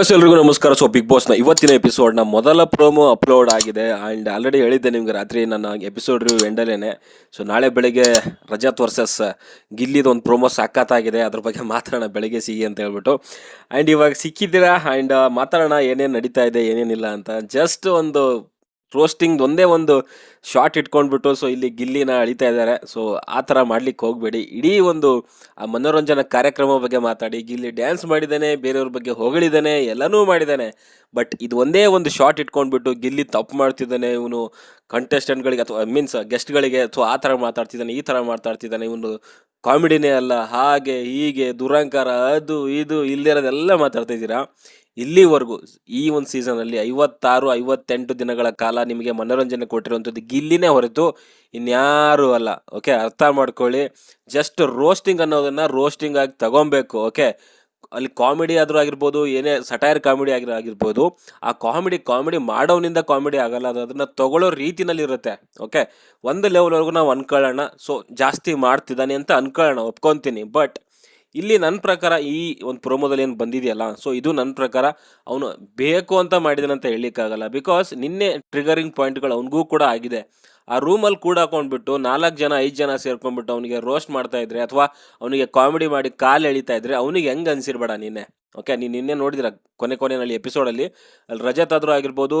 Viewers ಎಲ್ರಿಗೂ ನಮಸ್ಕಾರ. So big ಬಾಸ್ನ ಇವತ್ತಿನ ಎಪಿಸೋಡ್ನ ಮೊದಲ ಪ್ರೋಮೋ ಅಪ್ಲೋಡ್ ಆಗಿದೆ. ಆ್ಯಂಡ್ ಆಲ್ರೆಡಿ ಹೇಳಿದ್ದೆ ನಿಮ್ಗೆ ರಾತ್ರಿ ನನ್ನ ಎಪಿಸೋಡ್ ರಿವ್ಯೂ ಎಂಡಲೇನೆ ಸೊ ನಾಳೆ ಬೆಳಗ್ಗೆ ರಜತ್ ವರ್ಸಸ್ ಗಿಲ್ಲಿದ ಒಂದು ಪ್ರೋಮೋ ಸಾಕಾತಾಗಿದೆ. ಅದ್ರ ಬಗ್ಗೆ ಮಾತಾಡೋಣ. ಬೆಳಗ್ಗೆ ಸಿಗಿ ಅಂತ ಹೇಳ್ಬಿಟ್ಟು. ಆ್ಯಂಡ್ ಇವಾಗ ಸಿಕ್ಕಿದ್ದೀರಾ? ಆ್ಯಂಡ್ ಮಾತಾಡೋಣ. ಏನೇನು ನಡೀತಾ ಇದೆ? ಏನೇನಿಲ್ಲ ಅಂತ. ಜಸ್ಟ್ ಒಂದು ರೋಸ್ಟಿಂಗ್ ಒಂದೇ ಒಂದು ಶಾರ್ಟ್ ಇಟ್ಕೊಂಡ್ಬಿಟ್ಟು ಸೊ ಇಲ್ಲಿ ಗಿಲ್ಲಿನ ಅಳಿತಾ ಇದ್ದಾರೆ. ಸೊ ಆ ಥರ ಮಾಡ್ಲಿಕ್ಕೆ ಹೋಗಬೇಡಿ. ಇಡೀ ಒಂದು, ಆ ಮನೋರಂಜನಾ ಕಾರ್ಯಕ್ರಮ ಬಗ್ಗೆ ಮಾತಾಡಿ, ಗಿಲ್ಲಿ ಡ್ಯಾನ್ಸ್ ಮಾಡಿದ್ದಾನೆ, ಬೇರೆಯವ್ರ ಬಗ್ಗೆ ಹೊಗಳಿದ್ದಾನೆ, ಎಲ್ಲನೂ ಮಾಡಿದ್ದಾನೆ. ಬಟ್ ಇದು ಒಂದೇ ಒಂದು ಶಾರ್ಟ್ ಇಟ್ಕೊಂಡ್ಬಿಟ್ಟು, ಗಿಲ್ಲಿ ತಪ್ಪು ಮಾಡ್ತಿದ್ದಾನೆ, ಇವನು ಕಂಟೆಸ್ಟೆಂಟ್ಗಳಿಗೆ ಅಥವಾ ಮೀನ್ಸ್ ಗೆಸ್ಟ್ಗಳಿಗೆ ಅಥವಾ ಆ ಥರ ಮಾತಾಡ್ತಿದ್ದಾನೆ, ಈ ಥರ ಮಾತಾಡ್ತಿದ್ದಾನೆ, ಇವನು ಕಾಮಿಡಿನೇ ಅಲ್ಲ, ಹಾಗೆ, ಹೀಗೆ, ದುರಂಕಾರ, ಅದು, ಇದು ಇಲ್ಲಿರೋದೆಲ್ಲ ಮಾತಾಡ್ತಾ ಇದ್ದೀರಾ? ಇಲ್ಲಿವರೆಗೂ, ಈ ಒಂದು ಸೀಸನಲ್ಲಿ ಐವತ್ತಾರು, ಐವತ್ತೆಂಟು ದಿನಗಳ ಕಾಲ ನಿಮಗೆ ಮನೋರಂಜನೆ ಕೊಟ್ಟಿರುವಂಥದ್ದು ಗಿಲ್ಲಿನೇ ಹೊರತು ಇನ್ಯಾರೂ ಅಲ್ಲ ಓಕೆ ಅರ್ಥ ಮಾಡ್ಕೊಳ್ಳಿ. ಜಸ್ಟ್ ರೋಸ್ಟಿಂಗ್ ಅನ್ನೋದನ್ನು ರೋಸ್ಟಿಂಗ್ ಆಗಿ ತಗೊಬೇಕು ಓಕೆ ಅಲ್ಲಿ ಕಾಮಿಡಿ ಆದರೂ ಆಗಿರ್ಬೋದು, ಏನೇ ಸಟೈರ್ ಕಾಮಿಡಿ ಆಗಿರೋ, ಆಗಿರ್ಬೋದು, ಆ ಕಾಮಿಡಿ ಕಾಮಿಡಿ ಮಾಡೋನಿಂದ ಕಾಮಿಡಿ ಆಗಲ್ಲ. ಅದು ಅದನ್ನು ತಗೊಳ್ಳೋ ರೀತಿನಲ್ಲಿ ಇರುತ್ತೆ. ಓಕೆ ಒಂದು ಲೆವೆಲ್ವರೆಗೂ ನಾವು ಅನ್ಕೊಳ್ಳೋಣ. ಸೊ ಜಾಸ್ತಿ ಮಾಡ್ತಿದ್ದಾನೆ ಅಂತ ಅನ್ಕೊಳ್ಳೋಣ. ಒಪ್ಕೊತೀನಿ. ಬಟ್ ಇಲ್ಲಿ ನನ್ನ ಪ್ರಕಾರ ಈ ಒಂದು ಪ್ರೊಮೋದಲ್ಲಿ ಏನು ಬಂದಿದೆಯಲ್ಲ ಸೊ ಇದು ನನ್ನ ಪ್ರಕಾರ ಅವನು ಬೇಕು ಅಂತ ಮಾಡಿದನಂತ ಹೇಳಲಿಕ್ಕಾಗಲ್ಲ. ಬಿಕಾಸ್ ನಿನ್ನೆ ಟ್ರಿಗರಿಂಗ್ ಪಾಯಿಂಟ್ಗಳು ಅವನಿಗೂ ಕೂಡ ಆಗಿದೆ. ಆ ರೂಮಲ್ಲಿ ಕೂಡ ಹಾಕೊಂಡ್ಬಿಟ್ಟು ನಾಲ್ಕು ಜನ, ಐದು ಜನ ಸೇರ್ಕೊಂಡ್ಬಿಟ್ಟು ಅವನಿಗೆ ರೋಸ್ಟ್ ಮಾಡ್ತಾ ಇದ್ರೆ ಅಥವಾ ಅವನಿಗೆ ಕಾಮಿಡಿ ಮಾಡಿ ಕಾಲು ಎಳಿತಾ ಇದ್ರೆ ಅವನಿಗೆ ಹೆಂಗೆ ಅನ್ಸಿರ್ಬೇಡ ನಿನ್ನೆ ಓಕೆ ನೀನು ನಿನ್ನೆ ನೋಡಿದಿರ ಕೊನೆ ಕೊನೆಯಲ್ಲಿ ಎಪಿಸೋಡಲ್ಲಿ ಅಲ್ಲಿ? ರಜತ್ ಆದರೂ ಆಗಿರ್ಬೋದು,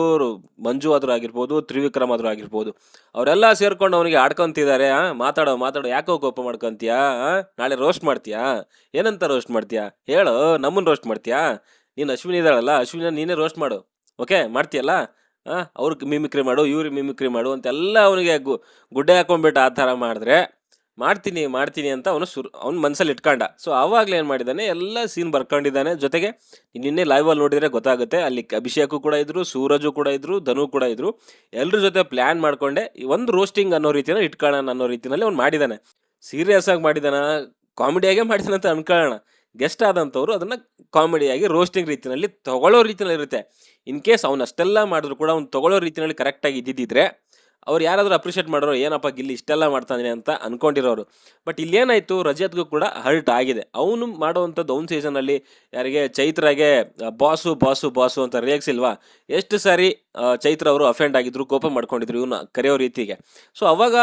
ಮಂಜು ಆದರೂ ಆಗಿರ್ಬೋದು, ತ್ರಿವಿಕ್ರಮ್ ಆದರೂ ಆಗಿರ್ಬೋದು. ಅವರೆಲ್ಲ ಸೇರ್ಕೊಂಡು ಅವನಿಗೆ ಆಡ್ಕೊಂತಿದ್ದಾರೆ ಮಾತಾಡೋ ಮಾತಾಡೋ, ಯಾಕೋ ಕೋಪ ಮಾಡ್ಕೊಂತೀಯ ನಾಳೆ ರೋಸ್ಟ್ ಮಾಡ್ತೀಯಾ? ಏನಂತ ರೋಸ್ಟ್ ಮಾಡ್ತೀಯಾ? ಹೇಳು ನಮ್ಮನ್ನ ರೋಸ್ಟ್ ಮಾಡ್ತೀಯಾ? ನೀನು ಅಶ್ವಿನಿ ಇದ್ದಾಳಲ್ಲ ಅಶ್ವಿನ ನೀನೇ ರೋಸ್ಟ್ ಮಾಡು. ಓಕೆ ಮಾಡ್ತೀಯಲ್ಲ? ಅವ್ರಿಗೆ ಮಿಮಿಕ್ರಿ ಮಾಡು, ಇವ್ರಿಗೆ ಮಿಮಿಕ್ರಿ ಮಾಡು ಅಂತೆಲ್ಲ ಅವನಿಗೆ ಗು, ಗುಡ್ಡೆ ಹಾಕೊಂಡ್ಬಿಟ್ಟು ಆ ಥರ ಮಾಡಿದ್ರೆ ಮಾಡ್ತೀನಿ ಮಾಡ್ತೀನಿ ಅಂತ ಅವನು ಸುರ್, ಅವ್ನ ಮನಸ್ಸಲ್ಲಿ ಇಟ್ಕೊಂಡ. ಸೊ ಆವಾಗಲೇ ಏನು ಮಾಡಿದ್ದಾನೆ ಎಲ್ಲ ಸೀನ್ ಬರ್ಕೊಂಡಿದ್ದಾನೆ ಜೊತೆಗೆ ನಿನ್ನೆ ಲೈವಲ್ಲಿ ನೋಡಿದರೆ ಗೊತ್ತಾಗುತ್ತೆ, ಅಲ್ಲಿ ಅಭಿಷೇಕು ಕೂಡ ಇದ್ದರು ಸೂರಜು ಕೂಡ ಇದ್ದರು ಧನು ಕೂಡ ಇದ್ದರು ಎಲ್ಲರ ಜೊತೆ ಪ್ಲ್ಯಾನ್ ಮಾಡ್ಕೊಂಡೆ ಒಂದು ರೋಸ್ಟಿಂಗ್ ಅನ್ನೋ ರೀತಿಯಲ್ಲಿ ಇಟ್ಕೊಳ್ಳೋಣ ಅನ್ನೋ ರೀತಿಯಲ್ಲಿ ಅವ್ನು ಮಾಡಿದ್ದಾನೆ ಸೀರಿಯಸ್ ಆಗಿ ಮಾಡಿದಾನ ಕಾಮಿಡಿಯಾಗೆ ಮಾಡಿದಾನೆ ಅಂತ ಅನ್ಕೊಳ್ಳೋಣ ಗೆಸ್ಟ್ ಆದಂಥವ್ರು ಅದನ್ನು ಕಾಮಿಡಿಯಾಗಿ ರೋಸ್ಟಿಂಗ್ ರೀತಿಯಲ್ಲಿ ತಗೊಳ್ಳೋ ರೀತಿಯಲ್ಲಿ ಇರುತ್ತೆ. ಇನ್ ಕೇಸ್ ಅವ್ನು ಅಷ್ಟೆಲ್ಲ ಮಾಡಿದ್ರು ಕೂಡ ಅವ್ನು ತಗೊಳ್ಳೋ ರೀತಿಯಲ್ಲಿ ಕರೆಕ್ಟಾಗಿ ಇದ್ದಿದ್ದರೆ ಅವ್ರು ಯಾರಾದರೂ ಅಪ್ರಿಷಿಯೇಟ್ ಮಾಡೋರು ಏನಪ್ಪ ಗಿಲ್ಲಿ ಇಷ್ಟೆಲ್ಲ ಮಾಡ್ತಾನೆ ಅಂತ ಅನ್ಕೊಂಡಿರೋರು. ಬಟ್ ಇಲ್ಲೇನಾಯಿತು ರಜತ್ಗೂ ಕೂಡ ಹರ್ಟ್ ಆಗಿದೆ. ಅವನು ಮಾಡುವಂಥದ್ದು ಅವ್ನ ಸೀಸನಲ್ಲಿ ಯಾರಿಗೆ ಚೈತ್ರಾಗೆ ಬಾಸು ಬಾಸು ಬಾಸು ಅಂತ ರೇಗ್ಸಿಲ್ವಾ ಎಷ್ಟು ಸಾರಿ ಚೈತ್ರ ಅವರು ಅಫೆಂಡ್ ಆಗಿದ್ರು, ಕೋಪ ಮಾಡ್ಕೊಂಡಿದ್ರು ಇವನು ಕರೆಯೋ ರೀತಿಗೆ. ಸೊ ಅವಾಗ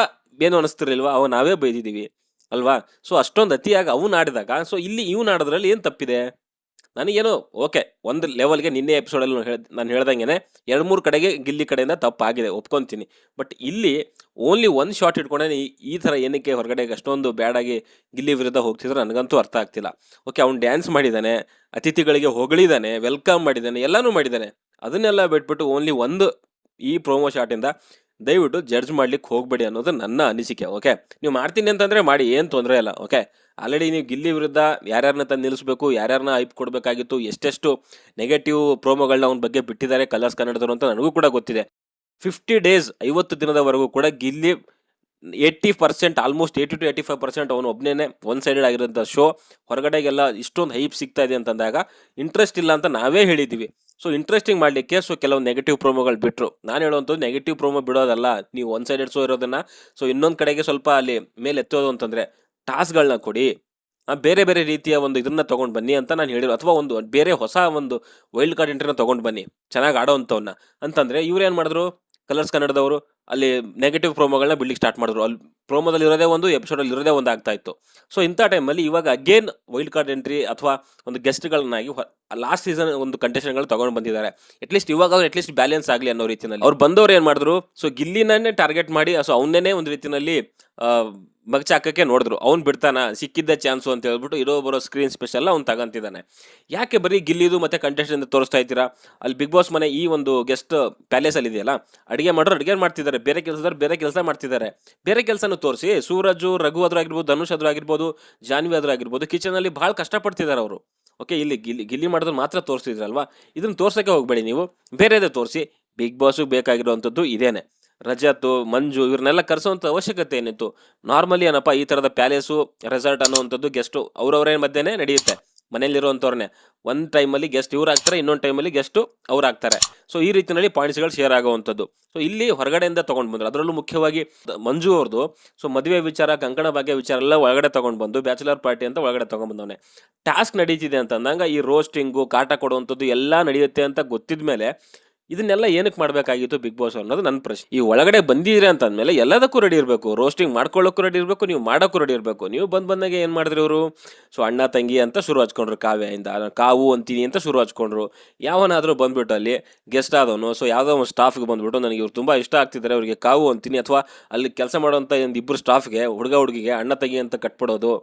ಏನು ಅನಿಸ್ತಿರ್ಲಿಲ್ವಾ? ಅವ ನಾವೇ ಬೈದಿದ್ದೀವಿ. ಅಲ್ವಾ? ಸೊ ಅಷ್ಟೊಂದು ಅತಿಯಾಗಿ ಅವನು ಆಡಿದಾಗ ಸೊ ಇಲ್ಲಿ ಇವ್ನು ಆಡೋದ್ರಲ್ಲಿ ಏನು ತಪ್ಪಿದೆ? ನನಗೇನು ಓಕೆ ಒಂದು ಲೆವೆಲ್ಗೆ ನಿನ್ನೆ ಎಪಿಸೋಡಲ್ಲಿ ಹೇಳಿ ನಾನು ಹೇಳ್ದಂಗೆ ಎರಡು ಮೂರು ಕಡೆಗೆ ಗಿಲ್ಲಿ ಕಡೆಯಿಂದ ತಪ್ಪಾಗಿದೆ, ಒಪ್ಕೊತೀನಿ. ಬಟ್ ಇಲ್ಲಿ ಓನ್ಲಿ ಒಂದು ಶಾಟ್ ಇಟ್ಕೊಂಡೆ ಈ ಥರ ಏನಕ್ಕೆ ಹೊರಗಡೆಗೆ ಅಷ್ಟೊಂದು ಬ್ಯಾಡಾಗಿ ಗಿಲ್ಲಿ ವಿರುದ್ಧ ಹೋಗ್ತಿದ್ರೆ ನನಗಂತೂ ಅರ್ಥ ಆಗ್ತಿಲ್ಲ. ಓಕೆ ಅವ್ನು ಡ್ಯಾನ್ಸ್ ಮಾಡಿದ್ದಾನೆ ಅತಿಥಿಗಳಿಗೆ ಹೊಗಳಿದ್ದಾನೆ ವೆಲ್ಕಮ್ ಮಾಡಿದ್ದಾನೆ ಎಲ್ಲನೂ ಮಾಡಿದ್ದಾನೆ ಅದನ್ನೆಲ್ಲ ಬಿಟ್ಬಿಟ್ಟು ಓನ್ಲಿ ಒಂದು ಈ ಪ್ರೋಮೋ ಶಾಟಿಂದ ದಯವಿಟ್ಟು ಜಡ್ಜ್ ಮಾಡ್ಲಿಕ್ಕೆ ಹೋಗಬೇಡಿ ಅನ್ನೋದು ನನ್ನ ಅನಿಸಿಕೆ ಓಕೆ ನೀವು ಮಾಡ್ತೀನಿ ಅಂತಂದರೆ ಮಾಡಿ, ಏನು ತೊಂದರೆ ಇಲ್ಲ ಓಕೆ ಆಲ್ರೆಡಿ ನೀವು ಗಿಲ್ಲಿ ವಿರುದ್ಧ ಯಾರ್ಯಾರನ್ನ ತಂದು ನಿಲ್ಲಿಸ್ಬೇಕು ಯಾರ್ಯಾರನ್ನ ಐಪ್ ಕೊಡಬೇಕಾಗಿತ್ತು, ಎಷ್ಟೆಷ್ಟು ನೆಗೆಟಿವ್ ಪ್ರೋಮೋಗಳನ್ನ ಅವನ ಬಗ್ಗೆ ಬಿಟ್ಟಿದ್ದಾರೆ ಕಲರ್ಸ್ ಕನ್ನಡದವರು ಅಂತ ನನಗೂ ಕೂಡ ಗೊತ್ತಿದೆ. ಫಿಫ್ಟಿ ಡೇಸ್ ಐವತ್ತು ದಿನದವರೆಗೂ ಕೂಡ Gilli eighty percent almost eighty to eighty five percent ಅವನು ಒಬ್ಬನೇ ಒನ್ ಸೈಡೆಡ್ ಆಗಿರೋಂಥ ಶೋ ಹೊರಗಡೆಗೆಲ್ಲ ಇಷ್ಟೊಂದು ಹೈಪ್ ಸಿಗ್ತಾ ಇದೆ ಅಂತಂದಾಗ ಇಂಟ್ರೆಸ್ಟ್ ಇಲ್ಲ ಅಂತ ನಾವೇ ಹೇಳಿದ್ದೀವಿ. ಸೊ ಇಂಟ್ರೆಸ್ಟಿಂಗ್ ಮಾಡಲಿಕ್ಕೆ ಸೊ ಕೆಲವು ನೆಗೆಟಿವ್ ಪ್ರೋಮೋಗಳು ಬಿಟ್ಟರು ನಾನು ಹೇಳುವಂಥದ್ದು ನೆಗೆಟಿವ್ ಪ್ರೋಮೋ ಬಿಡೋದಲ್ಲ. ನೀವು ಒನ್ ಸೈಡೆಡ್ ಶೋ ಇರೋದನ್ನು ಸೊ ಇನ್ನೊಂದು ಕಡೆಗೆ ಸ್ವಲ್ಪ ಅಲ್ಲಿ ಮೇಲೆ ಎತ್ತೋದು ಅಂತಂದರೆ ಟಾಸ್ಗಳನ್ನ ಕೊಡಿ. ಬೇರೆ ಬೇರೆ ರೀತಿಯ ಒಂದು ಇದನ್ನ ತೊಗೊಂಡು ಬನ್ನಿ ಅಂತ ನಾನು ಹೇಳಿರೋ, ಅಥವಾ ಒಂದು ಬೇರೆ ಹೊಸ ಒಂದು ವೈಲ್ಡ್ ಕಾರ್ಡ್ ಎಂಟ್ರಿನ ತೊಗೊಂಡು ಬನ್ನಿ. ಚೆನ್ನಾಗಿ ಆಡೋವಂಥವನ್ನ ಅಂತಂದರೆ, ಇವ್ರು ಏನು ಮಾಡಿದ್ರು? ಕಲರ್ಸ್ ಕನ್ನಡದವರು ಅಲ್ಲಿ ನೆಗೆಟಿವ್ ಪ್ರೋಮೋಗಳನ್ನ ಬಿಡ್ಲಿಕ್ಕೆ ಸ್ಟಾರ್ಟ್ ಮಾಡಿದ್ರು. ಅಲ್ಲಿ ಪ್ರೋಮೋದಲ್ಲಿ ಇರೋದೇ ಒಂದು ಎಪಿಸೋಡಲ್ಲಿ ಇರೋದೇ ಒಂದು ಆಗ್ತಾ ಇತ್ತು. ಸೊ ಇಂಥ ಟೈಮಲ್ಲಿ ಇವಾಗ ಅಗೇನ್ ವೈಲ್ಡ್ ಕಾರ್ಡ್ ಎಂಟ್ರಿ ಅಥವಾ ಒಂದು ಗೆಸ್ಟ್ಗಳನ್ನಾಗಿ ಲಾಸ್ಟ್ ಸೀಸನ್ ಒಂದು ಕಂಟೆಸ್ಟೆಂಟ್ಗಳು ತಗೊಂಡು ಬಂದಿದ್ದಾರೆ. ಅಟ್ಲೀಸ್ಟ್ ಇವಾಗ ಅಟ್ಲೀಸ್ಟ್ ಬ್ಯಾಲೆನ್ಸ್ ಆಗಲಿ ಅನ್ನೋ ರೀತಿಯಲ್ಲಿ ಅವ್ರು ಬಂದವ್ರು ಏನು ಮಾಡಿದ್ರು? ಸೊ ಗಿಲ್ಲಿನೇ ಟಾರ್ಗೆಟ್ ಮಾಡಿ ಸೊ ಅವನ್ನೇ ಒಂದು ರೀತಿಯಲ್ಲಿ ಮಗಚ ಹಾಕಕ್ಕೆ ನೋಡಿದ್ರು. ಅವ್ನು ಬಿಡ್ತಾನ? ಸಿಕ್ಕಿದ್ದ ಚಾನ್ಸು ಅಂತ ಹೇಳ್ಬಿಟ್ಟು ಇರೋ ಬರೋ ಸ್ಕ್ರೀನ್ ಸ್ಪೆಷಲ್ ಅವ್ನು ತಗೊಂತಿದ್ದಾನೆ. ಯಾಕೆ ಬರೀ ಗಿಲ್ಲಿದು ಮತ್ತು ಕಂಟೆಸ್ಟೆಂಟ್ ತೋರಿಸ್ತಾ ಇದ್ದೀರಾ? ಅಲ್ಲಿ ಬಿಗ್ ಬಾಸ್ ಮನೆ ಈ ಒಂದು ಗೆಸ್ಟ್ ಪ್ಯಾಲೇಸಲ್ಲಿ ಇದೆಯಲ್ಲ? ಅಡುಗೆ ಮಾಡೋರು, ಅಡುಗೆ ಮಾಡ್ತಿದ್ದಾರೆ ಬೇರೆ ಕೆಲಸದವ್ರು ಬೇರೆ ಕೆಲಸ ಮಾಡ್ತಿದ್ದಾರೆ. ಬೇರೆ ಕೆಲಸನೂ ತೋರಿಸಿ, ಸೂರಜು, ರಘು ಆದ್ರೂ ಆಗಿರ್ಬೋದು, ಧನುಷ್ ಆದ್ರೂ ಆಗಿರ್ಬೋದು, ಜಾನ್ವಿ ಆದ್ರೂ ಆಗಿರ್ಬೋದು ಕಿಚನಲ್ಲಿ ಭಾಳ ಕಷ್ಟಪಡ್ತಿದ್ದಾರೆ ಅವರು. ಓಕೆ ಇಲ್ಲಿ ಗಿಲ್ಲಿ ಗಿಲ್ಲಿ ಮಾಡಿದ್ರೆ ಮಾತ್ರ ತೋರಿಸ್ತಿದ್ರಲ್ವಾ ಇದನ್ನ ತೋರ್ಸೋಕ್ಕೆ ಹೋಗಬೇಡಿ ನೀವು. ಬೇರೆದೇ ತೋರಿಸಿ ಬಿಗ್ ಬಾಸು ಬೇಕಾಗಿರುವಂಥದ್ದು ಇದೇನೆ. ರಜತ್, ಮಂಜು, ಇವ್ರನ್ನೆಲ್ಲ ಕರೆಸೋವಂಥ ಅವಶ್ಯಕತೆ ಏನಿತ್ತು? ನಾರ್ಮಲಿ ಏನಪ್ಪ, ಈ ಥರದ ಪ್ಯಾಲೇಸು ರೆಸಾರ್ಟ್ ಅನ್ನೋವಂಥದ್ದು ಗೆಸ್ಟು ಅವ್ರವ್ರೇನು ಮಧ್ಯೆನೇ ನಡೆಯುತ್ತೆ. ಮನೇಲಿರುವಂಥವ್ರನ್ನೇ ಒಂದು ಟೈಮಲ್ಲಿ ಗೆಸ್ಟ್ ಇವ್ರು ಆಗ್ತಾರೆ, ಇನ್ನೊಂದು ಟೈಮಲ್ಲಿ ಗೆಸ್ಟು ಅವ್ರು ಆಗ್ತಾರೆ. ಸೊ ಈ ರೀತಿಯಲ್ಲಿ ಪಾಯಿಂಟ್ಸ್ಗಳು ಶೇರ್ ಆಗುವಂಥದ್ದು. ಸೊ ಇಲ್ಲಿ ಹೊರಗಡೆಯಿಂದ ತೊಗೊಂಡು ಬಂದರು. ಅದರಲ್ಲೂ ಮುಖ್ಯವಾಗಿ ಮಂಜು ಅವ್ರದ್ದು ಸೊ ಮದುವೆ ವಿಚಾರ, ಕಂಕಣ ಭಾಗ್ಯ ವಿಚಾರ ಎಲ್ಲ ಒಳಗಡೆ ತೊಗೊಂಡು ಬಂದು ಬ್ಯಾಚುಲರ್ ಪಾರ್ಟಿ ಅಂತ ಒಳಗಡೆ ತೊಗೊಂಡು ಬಂದವನೆ. ಟಾಸ್ಕ್ ನಡೀತಿದೆ ಅಂತ ಅಂದಾಗ ಈ ರೋಸ್ಟಿಂಗು ಕಾಟ ಕೊಡುವಂಥದ್ದು ಎಲ್ಲ ನಡೆಯುತ್ತೆ ಅಂತ ಗೊತ್ತಿದ ಮೇಲೆ ಇದನ್ನೆಲ್ಲ ಏನಕ್ಕೆ ಮಾಡಬೇಕಾಗಿತ್ತು ಬಿಗ್ ಬಾಸ್ ಅನ್ನೋದು ನನ್ನ ಪ್ರಶ್ನೆ. ಈ ಒಳಗಡೆ ಬಂದಿದ್ರೆ ಅಂತ ಅಂದಮೇಲೆ ಎಲ್ಲದಕ್ಕೂ ರೆಡಿ ಇರಬೇಕು. ರೋಸ್ಟಿಂಗ್ ಮಾಡ್ಕೊಳ್ಳೋಕ್ಕೂ ರೆಡಿ ಇರಬೇಕು. ನೀವು ಮಾಡೋಕ್ಕೂ ರೆಡಿ ಇರಬೇಕು. ನೀವು ಬಂದು ಬಂದಾಗ ಏನು ಮಾಡಿದ್ರಿ ಅವರು ಸೊ ಅಣ್ಣ, ತಂಗಿ ಅಂತ ಶುರು ಹಚ್ಕೊಂಡ್ರು ಕಾವ್ಯದಿಂದ. ಕಾವು ಅಂತೀನಿ ಅಂತ ಶುರು ಹಚ್ಕೊಂಡ್ರು. ಯಾವನಾದರೂ ಬಂದ್ಬಿಟ್ಟು ಅಲ್ಲಿ ಗೆಸ್ಟ್ ಆದವನು, ಸೊ ಯಾವುದೋ ಒಂದು ಸ್ಟಾಫ್ಗೆ ಬಂದ್ಬಿಟ್ಟು ನನಗೆ ಇವ್ರು ತುಂಬ ಇಷ್ಟ ಆಗ್ತಿದ್ದಾರೆ. ಅವರಿಗೆ ಕಾವು ಅಂತೀನಿ ಅಥವಾ ಅಲ್ಲಿ ಕೆಲಸ ಮಾಡೋಂಥ ಒಂದು ಇಬ್ಬರು ಸ್ಟಾಫ್ಗೆ ಹುಡುಗ ಹುಡುಗಿಗೆ ಅಣ್ಣ, ತಂಗಿ ಅಂತ ಕಟ್ಬಿಡೋದು.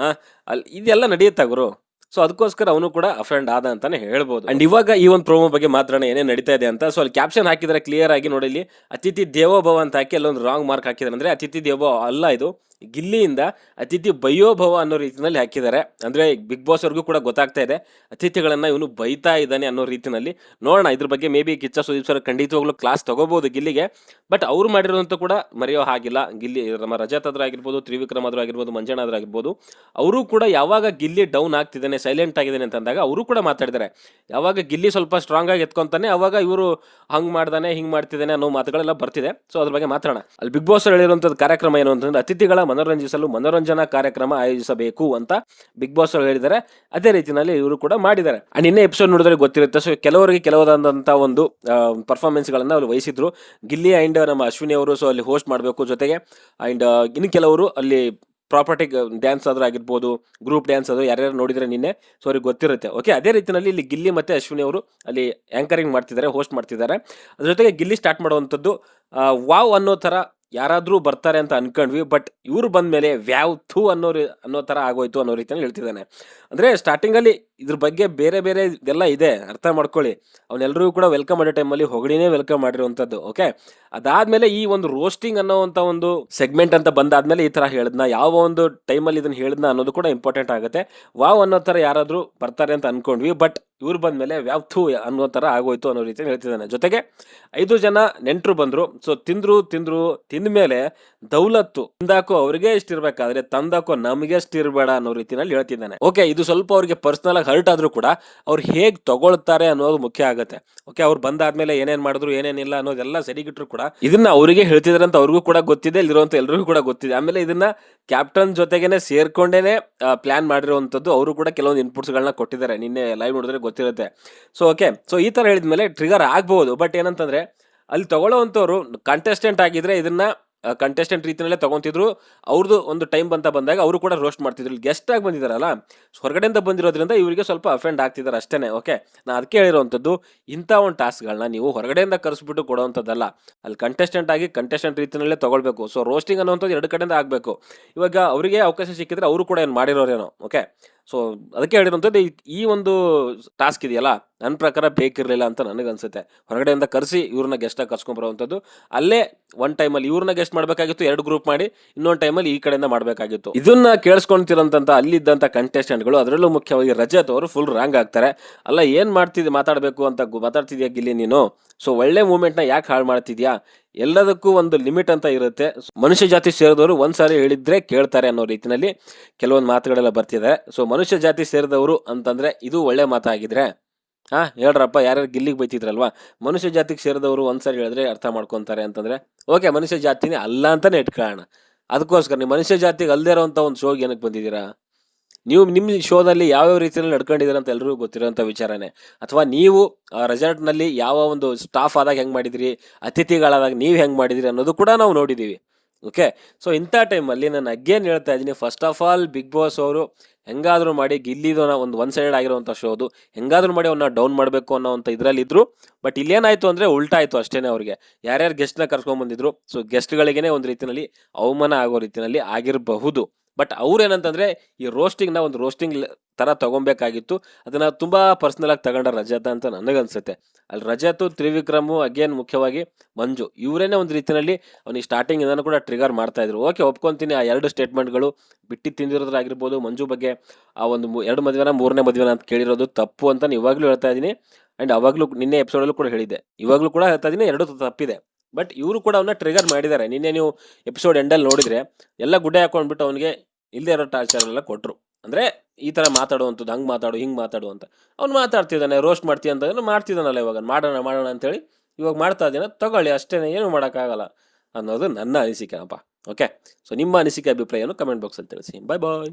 ಹಾಂ? ಅಲ್ಲಿ ಇದೆಲ್ಲ ನಡೆಯುತ್ತಾ ಗುರು? ಸೊ ಅದಕ್ಕೋಸ್ಕರ ಅವನು ಕೂಡ ಅಫೆಂಡ್ ಆದ ಅಂತಾನೆ ಹೇಳ್ಬೋದು. ಅಂಡ್ ಇವಾಗ ಈ ಒಂದು ಪ್ರೋಮೋ ಬಗ್ಗೆ ಮಾತ್ರ ಏನೇ ನಡೀತಾ ಇದೆ ಅಂತ ಸೊ ಅಲ್ಲಿ ಕ್ಯಾಪ್ಷನ್ ಹಾಕಿದ್ರೆ ಕ್ಲಿಯರ್ ಆಗಿ ನೋಡಿ ಅತಿಥಿ ದೇವೋಭವ ಅಂತ ಹಾಕಿ ಅಲ್ಲೊಂದು ರಾಂಗ್ ಮಾರ್ಕ್ ಹಾಕಿದ್ರೆ ಅಂದ್ರೆ ಅತಿಥಿ ದೇವೋ ಅಲ್ಲ ಇದು. ಗಿಲ್ಲಿಯಿಂದ ಅತಿಥಿ ಬಯ್ಯೋಭವ ಅನ್ನೋ ರೀತಿಯಲ್ಲಿ ಹಾಕಿದ್ದಾರೆ. ಅಂದರೆ ಬಿಗ್ ಬಾಸ್ ಅವ್ರಿಗೂ ಕೂಡ ಗೊತ್ತಾಗ್ತಾ ಇದೆ. ಅತಿಥಿಗಳನ್ನು ಇವನು ಬೈತಾ ಇದ್ದಾನೆ ಅನ್ನೋ ರೀತಿಯಲ್ಲಿ ನೋಡೋಣ, ಇದ್ರ ಬಗ್ಗೆ may be Kichcha Sudeep sir ಖಂಡಿತವಾಗ್ಲೂ ಕ್ಲಾಸ್ ತಗೋಬಹುದು ಗಿಲ್ಲಿಗೆ. ಬಟ್ ಅವ್ರು ಮಾಡಿರೋಂಥ ಕೂಡ ಮರೆಯೋ ಹಾಗಿಲ್ಲ. ಗಿಲ್ಲಿ ನಮ್ಮ ರಜತ್ ಆದ್ರೂ ಆಗಿರ್ಬೋದು, ತ್ರಿವಿಕ್ರಮ್ ಆದ್ರೂ ಆಗಿರ್ಬೋದು, ಮಂಜಣ್ಣ ಆಗಿರ್ಬೋದು. ಅವರು ಕೂಡ ಯಾವಾಗ ಗಿಲ್ಲಿ ಡೌನ್ ಆಗ್ತಿದ್ದಾನೆ ಸೈಲೆಂಟ್ ಆಗಿದ್ದಾನೆ ಅಂತ ಅಂದಾಗ ಅವರು ಕೂಡ ಮಾತಾಡಿದ್ದಾರೆ. ಯಾವಾಗ ಗಿಲ್ಲಿ ಸ್ವಲ್ಪ ಸ್ಟ್ರಾಂಗ್ ಆಗಿ ಎತ್ಕೊಂತಾನೆ, ಅವಾಗ ಇವರು ಹಂಗೆ ಮಾಡ್ದಾನೆ, ಹಿಂಗೆ ಮಾಡ್ತಿದ್ದಾನೆ ಅನ್ನೋ ಮಾತುಗಳೆಲ್ಲ ಬರ್ತಿದೆ. ಸೊ ಅದ್ರ ಬಗ್ಗೆ ಮಾತಾಡೋಣ. ಅಲ್ಲಿ ಬಿಗ್ ಬಾಸ್ ಹೇಳಿರುವಂಥದ್ದು ಕಾರ್ಯಕ್ರಮ ಏನು ಅಂತಂದ್ರೆ ಅತಿಥಿಗಳ ಮನೋರಂಜಿಸಲು ಮನೋರಂಜನಾ ಕಾರ್ಯಕ್ರಮ ಆಯೋಜಿಸಬೇಕು ಅಂತ ಬಿಗ್ ಬಾಸ್ ಅವರು ಹೇಳಿದ್ದಾರೆ. ಅದೇ ರೀತಿಯಲ್ಲಿ ಇವರು ಕೂಡ ಮಾಡಿದ್ದಾರೆ. ಅಂಡ್ ಇನ್ನೇ ಎಪಿಸೋಡ್ ನೋಡಿದ್ರೆ ಗೊತ್ತಿರುತ್ತೆ. ಸೊ ಕೆಲವರಿಗೆ ಕೆಲವಾದಂತಹ ಒಂದು ಪರ್ಫಾರ್ಮೆನ್ಸ್ ಗಳನ್ನ ಅಲ್ಲಿ ವಹಿಸಿದ್ರು. ಗಿಲ್ಲಿ ಅಂಡ್ ನಮ್ಮ ಅಶ್ವಿನಿ ಅವರು ಸೊ ಅಲ್ಲಿ ಹೋಸ್ಟ್ ಮಾಡಬೇಕು ಜೊತೆಗೆ. ಅಂಡ್ ಇನ್ನು ಕೆಲವರು ಅಲ್ಲಿ ಪ್ರಾಪರ್ಟಿ ಡ್ಯಾನ್ಸ್ ಆದ್ರೂ ಆಗಿರ್ಬೋದು ಗ್ರೂಪ್ ಡ್ಯಾನ್ಸ್ ಅದು ಯಾರ್ಯಾರು ನೋಡಿದ್ರೆ ನಿನ್ನೆ ಸೊ ಅವ್ರಿಗೆ ಗೊತ್ತಿರುತ್ತೆ. ಓಕೆ ಅದೇ ರೀತಿಯಲ್ಲಿ ಇಲ್ಲಿ ಗಿಲ್ಲಿ ಮತ್ತು ಅಶ್ವಿನಿ ಅವರು ಅಲ್ಲಿ ಆ್ಯಂಕರಿಂಗ್ ಮಾಡ್ತಿದ್ದಾರೆ ಹೋಸ್ಟ್ ಮಾಡ್ತಿದ್ದಾರೆ. ಅದ್ರ ಜೊತೆಗೆ ಗಿಲ್ಲಿ ಸ್ಟಾರ್ಟ್ ಮಾಡುವಂಥದ್ದು ವಾವ್ ಅನ್ನೋ ಥರ ಯಾರಾದರೂ ಬರ್ತಾರೆ ಅಂತ ಅನ್ಕೊಂಡ್ವಿ, ಬಟ್ ಇವ್ರು ಬಂದ ಮೇಲೆ ವ್ಯಾವ್ ಥೂ ಅನ್ನೋ ಅನ್ನೋ ಥರ ಆಗೋಯ್ತು ಅನ್ನೋ ರೀತಿಯಲ್ಲಿ ಹೇಳ್ತಿದ್ದಾನೆ. ಅಂದರೆ ಸ್ಟಾರ್ಟಿಂಗಲ್ಲಿ ಇದ್ರ ಬಗ್ಗೆ ಬೇರೆ ಬೇರೆ ಇದೆಲ್ಲ ಇದೆ, ಅರ್ಥ ಮಾಡ್ಕೊಳ್ಳಿ. ಅವನ್ನೆಲ್ಲರಿಗೂ ಕೂಡ ವೆಲ್ಕಮ್ ಮಾಡೋ ಟೈಮಲ್ಲಿ ಹೊಗಳಿನೇ ವೆಲ್ಕಮ್ ಮಾಡಿರುವಂಥದ್ದು, ಓಕೆ? ಅದಾದಮೇಲೆ ಈ ಒಂದು ರೋಸ್ಟಿಂಗ್ ಅನ್ನೋವಂಥ ಒಂದು ಸೆಗ್ಮೆಂಟ್ ಅಂತ ಬಂದಾದಮೇಲೆ ಈ ಥರ ಹೇಳಿದ್ನ, ಯಾವ ಒಂದು ಟೈಮಲ್ಲಿ ಇದನ್ನು ಹೇಳಿದ್ನ ಅನ್ನೋದು ಕೂಡ ಇಂಪಾರ್ಟೆಂಟ್ ಆಗುತ್ತೆ. ವಾವ್ ಅನ್ನೋ ಥರ ಯಾರಾದರೂ ಬರ್ತಾರೆ ಅಂತ ಅಂದ್ಕೊಂಡ್ವಿ ಬಟ್ ಇವ್ರು ಬಂದ ಮೇಲೆ ಥೂ ಅನ್ನೋ ಥರ ಆಗೋಯ್ತು ಅನ್ನೋ ರೀತಿ ಹೇಳ್ತಿದ್ದಾನೆ. ಜೊತೆಗೆ ಐದು ಜನ ನೆಂಟರು ಬಂದರು. ಸೊ ತಿಂದರು ತಿಂದರು ತಿಂದ ಮೇಲೆ ದೌಲತ್ತು ತಿಂದಾಕೋ ಅವ್ರಿಗೆ ಇಷ್ಟ ಇರಬೇಕಾದ್ರೆ ತಂದಾಕೋ ನಮಗೆ ಇರಬೇಡ ಅನ್ನೋ ರೀತಿನಲ್ಲಿ ಹೇಳ್ತಿದ್ದಾನೆ. ಓಕೆ ಇದು ಸ್ವಲ್ಪ ಅವ್ರಿಗೆ ಪರ್ಸನಲ್ ಆಗಿ ಹರ್ಟ್ ಆದರೂ ಕೂಡ ಅವ್ರು ಹೇಗೆ ತಗೊಳ್ತಾರೆ ಅನ್ನೋದು ಮುಖ್ಯ ಆಗುತ್ತೆ. ಓಕೆ ಅವ್ರು ಬಂದಾದ್ಮೇಲೆ ಏನೇನು ಮಾಡಿದ್ರು, ಏನೇನಿಲ್ಲ ಅನ್ನೋದೆಲ್ಲ ಸರಿಗಿಟ್ರು ಕೂಡ ಇದನ್ನ ಅವರಿಗೆ ಹೇಳ್ತಿದಾರೆ ಅಂತ ಅವ್ರಿಗೂ ಕೂಡ ಗೊತ್ತಿದೆ ಇಲ್ಲಿರುವಂಥ ಎಲ್ರಿಗೂ ಕೂಡ ಗೊತ್ತಿದೆ. ಆಮೇಲೆ ಇದನ್ನ ಕ್ಯಾಪ್ಟನ್ ಜೊತೆಗೇನೆ ಸೇರ್ಕೊಂಡೇನೆ ಪ್ಲಾನ್ ಮಾಡಿರುವಂಥದ್ದು. ಅವರು ಕೂಡ ಕೆಲವೊಂದು ಇನ್ಪುಟ್ಸ್ ಗಳನ್ನ ಕೊಟ್ಟಿದ್ದಾರೆ. ನಿನ್ನೆ ಲೈವ್ ನೋಡಿದ್ರೆ ಗೊತ್ತಿರುತ್ತೆ. ಸೊ ಓಕೆ ಸೊ ಈ ತರ ಹೇಳಿದ್ಮೇಲೆ ಟ್ರಿಗರ್ ಆಗ್ಬೋದು. ಬಟ್ ಏನಂತಂದ್ರೆ, ಅಲ್ಲಿ ತಗೊಳ್ಳೋವಂಥವ್ರು ಕಂಟೆಸ್ಟೆಂಟ್ ಆಗಿದ್ರೆ ಇದನ್ನ ಕಂಟೆಸ್ಟೆಂಟ್ ರೀತಿಯಲ್ಲೇ ತೊಗೊತಿದ್ರು. ಅವ್ರದ್ದು ಒಂದು ಟೈಮ್ ಬಂತ ಬಂದಾಗ ಅವರು ಕೂಡ ರೋಸ್ಟ್ ಮಾಡ್ತಿದ್ರು. ಗೆಸ್ಟ್ ಆಗಿ ಬಂದಿದ್ದಾರಲ್ಲ ಹೊರಗಡೆಯಿಂದ ಬಂದಿರೋದ್ರಿಂದ ಇವರಿಗೆ ಸ್ವಲ್ಪ ಅಫೆಂಡ್ ಆಗ್ತಿದ್ದಾರೆ ಅಷ್ಟೇ ಓಕೆ ನಾನು ಅದಕ್ಕೆ ಹೇಳಿರುವಂಥದ್ದು ಇಂಥ ಒಂದು ಟಾಸ್ಕ್ಗಳನ್ನ ನೀವು ಹೊರಗಡೆಯಿಂದ ಕರೆಸ್ಬಿಟ್ಟು ಕೊಡೋವಂಥದ್ದಲ್ಲ ಅಲ್ಲಿ ಕಂಟೆಸ್ಟೆಂಟ್ ಆಗಿ ಕಂಟೆಸ್ಟೆಂಟ್ ರೀತಿಯಲ್ಲೇ ತೊಗೊಳ್ಬೇಕು. ಸೊ ರೋಸ್ಟಿಂಗ್ ಅನ್ನೋಂಥದ್ದು ಎರಡು ಕಡೆಯಿಂದ ಆಗಬೇಕು. ಇವಾಗ ಅವರಿಗೆ ಅವಕಾಶ ಸಿಕ್ಕಿದ್ರೆ ಅವರು ಕೂಡ ಏನು ಮಾಡಿರೋರೇನೋ ಓಕೆ ಸೊ ಅದಕ್ಕೆ ಹೇಳಿದಂಥದ್ದು ಈ- ಒಂದು ಟಾಸ್ಕ್ ಇದೆಯಲ್ಲ, ನನ್ನ ಪ್ರಕಾರ ಬೇಕಿರಲಿಲ್ಲ ಅಂತ ನನಗೆ ಅನಿಸುತ್ತೆ. ಹೊರಗಡೆಯಿಂದ ಕರೆಸಿ ಇವ್ರನ್ನ ಗೆಸ್ಟಾಗಿ ಕರ್ಸ್ಕೊಂಬರುವಂಥದ್ದು ಅಲ್ಲೇ ಒನ್ ಟೈಮಲ್ಲಿ ಇವ್ರನ್ನ ಗೆಸ್ಟ್ ಮಾಡಬೇಕಾಗಿತ್ತು, ಎರಡು ಗ್ರೂಪ್ ಮಾಡಿ, ಇನ್ನೊಂದು ಟೈಮಲ್ಲಿ ಈ ಕಡೆಯಿಂದ ಮಾಡಬೇಕಾಗಿತ್ತು. ಇದನ್ನ ಕೇಳಿಸ್ಕೊಂತಿರೋಂಥ ಅಲ್ಲಿದ್ದಂಥ ಕಂಟೆಸ್ಟೆಂಟ್ಗಳು ಅದರಲ್ಲೂ ಮುಖ್ಯವಾಗಿ ರಜತ್ ಅವರು ಫುಲ್ ರಾಂಗ್ ಆಗ್ತಾರೆ. ಅಲ್ಲ, ಏನು ಮಾಡ್ತಿದ್ದೆ, ಮಾತಾಡಬೇಕು ಅಂತ ಮಾತಾಡ್ತಿದ್ಯಾ ಗಿಲ್ಲಿ ನೀನು? ಸೊ ಒಳ್ಳೆ ಮೂಮೆಂಟ್ನ ಯಾಕೆ ಹಾಳು ಮಾಡ್ತಿದ್ಯಾ? ಎಲ್ಲದಕ್ಕೂ ಒಂದು ಲಿಮಿಟ್ ಅಂತ ಇರುತ್ತೆ. ಮನುಷ್ಯ ಜಾತಿ ಸೇರಿದವರು ಒಂದ್ಸಾರಿ ಹೇಳಿದ್ರೆ ಕೇಳ್ತಾರೆ ಅನ್ನೋ ರೀತಿನಲ್ಲಿ ಕೆಲವೊಂದು ಮಾತುಗಳೆಲ್ಲ ಬರ್ತಿದೆ ಸೊ ಮನುಷ್ಯ ಜಾತಿ ಸೇರಿದವರು ಅಂತಂದ್ರೆ ಇದು ಒಳ್ಳೆ ಮಾತಾಗಿದ್ರೆ, ಹಾ, ಹೇಳ್ರಪ್ಪ, ಯಾರ್ಯಾರು ಗಿಲ್ಲಿಗೆ ಬೈತಿದ್ರಲ್ವಾ? ಮನುಷ್ಯ ಜಾತಿಗೆ ಸೇರಿದವರು ಒಂದ್ಸರಿ ಹೇಳಿದ್ರೆ ಅರ್ಥ ಮಾಡ್ಕೊತಾರೆ ಅಂತಂದ್ರೆ, ಓಕೆ, ಮನುಷ್ಯ ಜಾತಿನೇ ಅಲ್ಲ ಅಂತಾನೆ ಇಟ್ಕೊಳ್ಳೋಣ. ಅದಕ್ಕೋಸ್ಕರ ನೀವು ಮನುಷ್ಯ ಜಾತಿಗೆ ಅಲ್ಲದೇ ಇರೋಂಥ ಒಂದು ಶೋಗೆ ಏನಕ್ಕೆ ಬಂದಿದ್ದೀರಾ? ನೀವು ನಿಮ್ಮ ಶೋದಲ್ಲಿ ಯಾವ್ಯಾವ ರೀತಿಯಲ್ಲಿ ನಡ್ಕೊಂಡಿದ್ದೀರ ಅಂತ ಎಲ್ಲರಿಗೂ ಗೊತ್ತಿರೋಂಥ ವಿಚಾರನೇ. ಅಥವಾ ನೀವು ರೆಸಾರ್ಟ್ನಲ್ಲಿ ಯಾವ ಒಂದು ಸ್ಟಾಫ್ ಆದಾಗ ಹೆಂಗೆ ಮಾಡಿದಿರಿ, ಅತಿಥಿಗಳಾದಾಗ ನೀವು ಹೆಂಗೆ ಮಾಡಿದಿರಿ ಅನ್ನೋದು ಕೂಡ ನಾವು ನೋಡಿದ್ದೀವಿ ಓಕೆ ಸೊ ಇಂಥ ಟೈಮಲ್ಲಿ ನಾನು ಅಗೇನ್ ಹೇಳ್ತಾ ಇದ್ದೀನಿ first of all Bigg Boss ಅವರು ಹೆಂಗಾದರೂ ಮಾಡಿ ಗಿಲ್ಲಿದೋನ ಒಂದು ಒನ್ ಸೈಡ್ ಆಗಿರುವಂಥ ಶೋ ಅದು. ಹೆಂಗಾದರೂ ಮಾಡಿ ಅವನ್ನ ಡೌನ್ ಮಾಡಬೇಕು ಅನ್ನೋವಂಥ ಇದರಲ್ಲಿ ಇದ್ರು ಬಟ್ ಇಲ್ಲೇನಾಯಿತು ಅಂದರೆ ಉಲ್ಟಾಯಿತು ಅಷ್ಟೇ ಅವರಿಗೆ. ಅವ್ರಿಗೆ ಯಾರ್ಯಾರು ಗೆಸ್ಟ್ನ ಕರ್ಕೊಂಬಂದಿದ್ರು ಸೊ ಗೆಸ್ಟ್ಗಳಿಗೇ ಒಂದು ರೀತಿಯಲ್ಲಿ ಅವಮಾನ ಆಗೋ ರೀತಿಯಲ್ಲಿ ಆಗಿರಬಹುದು. ಬಟ್ ಅವ್ರು ಏನಂತಂದ್ರೆ ಈ ರೋಸ್ಟಿಂಗ್ನ ಒಂದು ರೋಸ್ಟಿಂಗ್ ತರ ತಗೊಬೇಕಾಗಿತ್ತು. ಅದನ್ನ ತುಂಬಾ ಪರ್ಸನಲ್ ಆಗಿ ತಗೊಂಡ ರಜತ ಅಂತ ನನಗನ್ಸುತ್ತೆ. ಅಲ್ಲಿ ರಜತ್, ತ್ರಿವಿಕ್ರಮು ಅಗೇನ್ ಮುಖ್ಯವಾಗಿ ಮಂಜು ಇವರೇನೆ ಒಂದು ರೀತಿಯಲ್ಲಿ ಅವ್ನಿಗೆ ಸ್ಟಾರ್ಟಿಂಗ್ ಇದನ್ನು ಕೂಡ ಟ್ರಿಗರ್ ಮಾಡ್ತಾ ಇದ್ರು ಓಕೆ ಒಪ್ಕೊಂತೀನಿ ಆ ಎರಡು ಸ್ಟೇಟ್ಮೆಂಟ್ಗಳು ಬಿಟ್ಟು ತಿಂದಿರೋದ್ರಾಗಿರ್ಬೋದು, ಮಂಜು ಬಗ್ಗೆ ಆ ಒಂದು ಎರಡು ಮದುವೆನ, ಮೂರನೇ ಮದುವೆನ ಅಂತ ಕೇಳಿರೋದು ತಪ್ಪು ಅಂತ ನಾನು ಇವಾಗಲೂ ಹೇಳ್ತಾ ಇದ್ದೀನಿ. ಅಂಡ್ ಅವಾಗಲೂ ನಿನ್ನೆ ಎಪಿಸೋಡಲ್ಲೂ ಕೂಡ ಹೇಳಿದೆ ಇವಾಗಲೂ ಕೂಡ ಹೇಳ್ತಾ ಇದ್ದೀನಿ, ಎರಡು ತಪ್ಪಿದೆ. ಬಟ್ ಇವರು ಕೂಡ ಅವನ್ನ ಟ್ರಿಗರ್ ಮಾಡಿದ್ದಾರೆ. ನಿನ್ನೆ ನೀವು ಎಪಿಸೋಡ್ ಎಂಡಲ್ಲಿ ನೋಡಿದ್ರೆ ಎಲ್ಲ ಗುಡ್ಡೆ ಹಾಕೊಂಡ್ಬಿಟ್ಟು ಅವನಿಗೆ ಇಲ್ಲದೆ ಇರೋ ಟಾರ್ಚರ್ ಎಲ್ಲ ಕೊಟ್ಟರು ಅಂದರೆ ಈ ಥರ ಮಾತಾಡುವಂಥದ್ದು, ಹಂಗೆ ಮಾತಾಡು, ಹಿಂಗೆ ಮಾತಾಡು ಅಂತ. ಅವ್ನು ಮಾತಾಡ್ತಿದ್ದಾನೆ, ರೋಸ್ಟ್ ಮಾಡ್ತೀಯ ಅಂತ ಮಾಡ್ತಿದ್ದಾನಲ್ಲ ಇವಾಗ. ಮಾಡೋಣ ಮಾಡೋಣ ಅಂತೇಳಿ ಇವಾಗ ಮಾಡ್ತಾ ಇದ್ದೀನ, ತಗೊಳ್ಳಿ ಅಷ್ಟೇ ಏನು ಮಾಡೋಕ್ಕಾಗಲ್ಲ ಅನ್ನೋದು ನನ್ನ ಅನಿಸಿಕೆನಪ್ಪ ಓಕೆ ಸೊ ನಿಮ್ಮ ಅನಿಸಿಕೆ, ಅಭಿಪ್ರಾಯವನ್ನು ಕಮೆಂಟ್ ಬಾಕ್ಸಲ್ಲಿ ತಿಳಿಸಿ. ಬಾಯ್ ಬಾಯ್